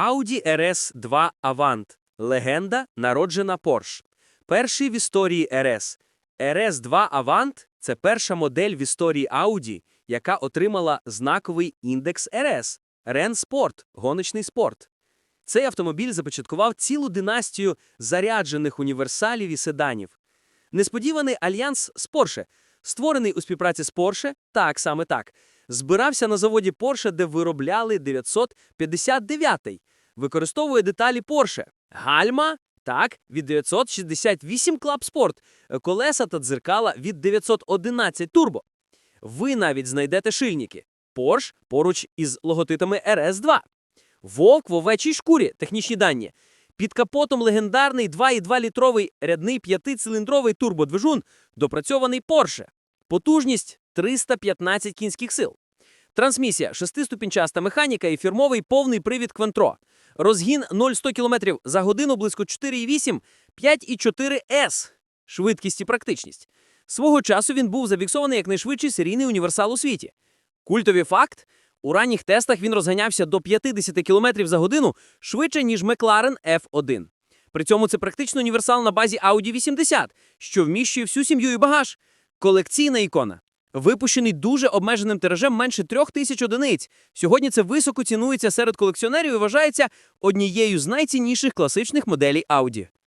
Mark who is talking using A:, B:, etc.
A: Audi RS2 Avant – легенда, народжена Porsche. Перший в історії RS. RS2 Avant – це перша модель в історії Audi, яка отримала знаковий індекс RS – Ren Sport – гоночний спорт. Цей автомобіль започаткував цілу династію заряджених універсалів і седанів. Несподіваний альянс з Porsche, створений у співпраці з Porsche, так, саме так, збирався на заводі Porsche, де виробляли 959-й, використовує деталі Porsche. Гальма, так, від 968 Club Sport, колеса та дзеркала від 911 Turbo. Ви навіть знайдете шильники. Porsche поруч із логотипами RS2. Вовк в овечій шкурі, технічні дані. Під капотом легендарний 2,2-літровий рядний п'ятициліндровий турбодвижун, допрацьований Porsche. Потужність 315 кінських сил. Трансмісія, шестиступінчаста механіка і фірмовий повний привід Quentro. Розгін 0-100 км за годину близько 4,8, 5,4 S. Швидкість і практичність. Свого часу він був зафіксований як найшвидший серійний універсал у світі. Культовий факт – у ранніх тестах він розганявся до 50 км за годину швидше, ніж McLaren F1. При цьому це практично універсал на базі Audi 80, що вміщує всю сім'ю і багаж. Колекційна ікона. Випущений дуже обмеженим тиражем менше трьох тисяч одиниць. Сьогодні це високо цінується серед колекціонерів і вважається однією з найцінніших класичних моделей Audi.